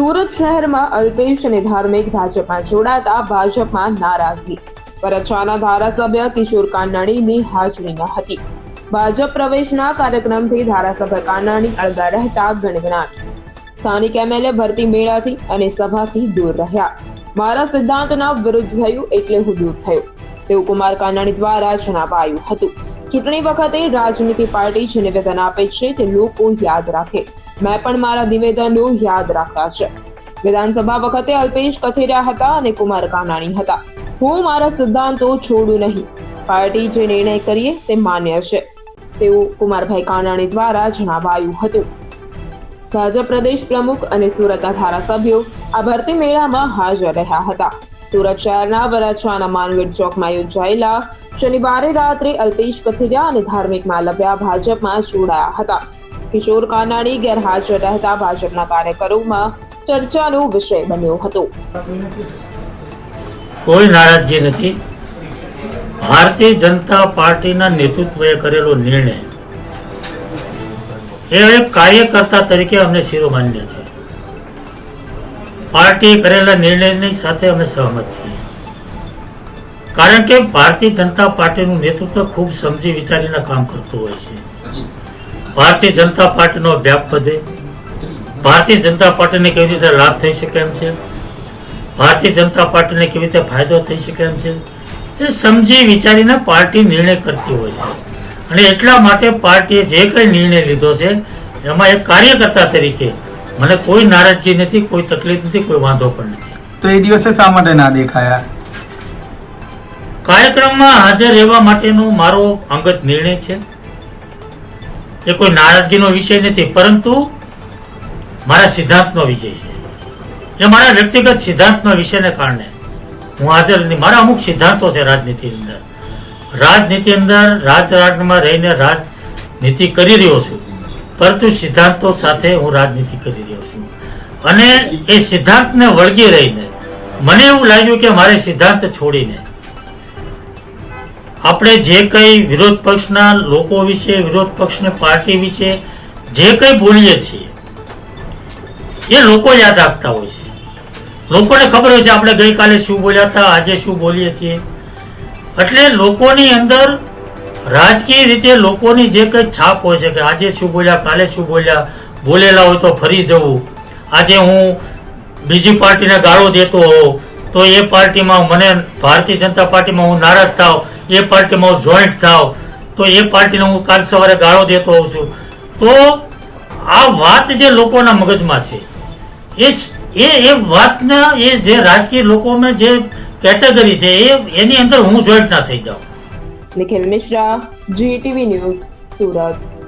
સુરત શહેરમાં અલ્પેશ અને ધાર્મિક ભાજપમાં જોડાતા ભાજપમાં નારાજગી. વરછાના ધારાસભ્ય કિશોર કાનાણીની હાજરીમાં હતી. ભાજપ પ્રવેશના કાર્યક્રમથી ધારાસભ્ય કાનાણી અળગા રહેતા ગણગણાટ. સ્થાનિક એમએલએ ભરતી મેળાથી અને સભાથી દૂર રહ્યા. મારા સિદ્ધાંતના વિરુદ્ધ થયું એટલે હું દૂર થયો. તેવું કુમાર કાનાણી દ્વારા જણાવાયું હતું. ચૂંટણી વખતે રાજનીતિ પાર્ટી જે નિવેદન આપે છે તે લોકો યાદ રાખે. મેં પણ મારા નિવેદનો યાદ રાખ્યા છે. વિધાનસભા વખતે અલ્પેશ કથેરિયા હતા અને કુમાર કાનાણી હતા. હું મારા સિદ્ધાંતો છોડું નહીં. પાર્ટી જે નિર્ણય કરીએ તે માન્ય છે. તેવું કુમારભાઈ કાનાણી દ્વારા જણાવાયું હતું. ભાજપ પ્રદેશ પ્રમુખ અને સુરતના ધારાસભ્યો આ ભરતી મેળામાં હાજર રહ્યા હતા. સુરત શહેરના વરાછાના માનવેડ ચોકમાં યોજાયેલા શનિવારે રાત્રે અલ્પેશ કથિરિયા અને ધાર્મિક માલવ્યા ભાજપમાં જોડાયા હતા. કિશોર કાનાણી ગેરહાજર રહેતા ભાજપના કાર્યકરોમાં ચર્ચાનો વિષય બન્યો હતો. કોઈ નારાજગી નથી. ભારતીય જનતા પાર્ટીના નેતૃત્વએ કરેલો નિર્ણય એ એક કાર્યકર્તા તરીકે અમને શિરોમાન્ય છે. પાર્ટી કરેલા નિર્ણયની સાથે અમે સહમત છીએ. કારણ કે ભારતીય જનતા પાર્ટીનું નેતૃત્વ ખૂબ સમજી વિચારીને કામ કરતું હોય છે. ભારતીય જનતા પાર્ટીનો વ્યાપ વધે. ભારતીય જનતા પાર્ટીને કેવી રીતે લાભ થઈ શકે એમ છે? ભારતીય જનતા પાર્ટીને કેવી રીતે ફાયદો થઈ શકે એમ છે? એ સમજી વિચારીને પાર્ટી નિર્ણય કરતી હોય છે. અને એટલા માટે પાર્ટીએ જે કંઈ નિર્ણય લીધો છે એમાં એક કાર્યકર્તા તરીકે મને કોઈ નારાજગી નથી કોઈ તકલીફ નથી કોઈ વાંધો પણ નથી. તો એ દિવસે શા માટે ના દેખાયા? કાર્યક્રમમાં હાજર રહેવા માટેનો મારો અંગત નિર્ણય છે. એ કોઈ નારાજગીનો વિષય નથી, પરંતુ મારા સિદ્ધાંતનો વિષય છે. એ મારા વ્યક્તિગત સિદ્ધાંતના વિષયને કારણે હું હાજર નથી. મારા અમુક સિદ્ધાંતો છે રાજનીતિ અંદર. રાજનીતિ અંદર રાજકારણમાં રહીને રાજનીતિ કરી રહ્યો છું. પરંતુ સિદ્ધાંતો સાથે હું રાજનીતિ કરી રહ્યો છું. અને એ સિદ્ધાંતને વળગી રહીને મને એવું લાગ્યું કે મારે સિદ્ધાંત છોડીને આપણે જે કંઈ વિરોધ પક્ષના લોકો વિશે, વિરોધ પક્ષની પાર્ટી વિશે જે કંઈ બોલીએ છીએ, એ લોકો યાદ રાખતા હોય છે. લોકોને ખબર હોય છે આપણે ગઈકાલે શું બોલ્યા હતા, આજે શું બોલીએ છીએ. એટલે લોકોની અંદર રાજકીય રીતે લોકોની જે કંઈ છાપ હોય છે કે આજે શું બોલ્યા, કાલે શું બોલ્યા, બોલેલા હોય તો ફરી જવું. આજે હું બીજી પાર્ટીને ગાળો દેતો હોઉં, તો એ પાર્ટીમાં મને, ભારતીય જનતા પાર્ટીમાં હું નારાજ થાવ એ પાર્ટીમાં જોઈન્ટ થાવ, તો એ પાર્ટીને હું કાલ સવારે ગાળો દેતો હોઉં છું. તો આ વાત જે લોકોના મગજમાં છે, એ એ એ વાતના એ જે રાજકીય લોકોમાં જે કેટેગરી છે, એ, એની અંદર હું જોઈન્ટ ના થઈ જાઉં. Nikhil Mishra GTV news, Surat.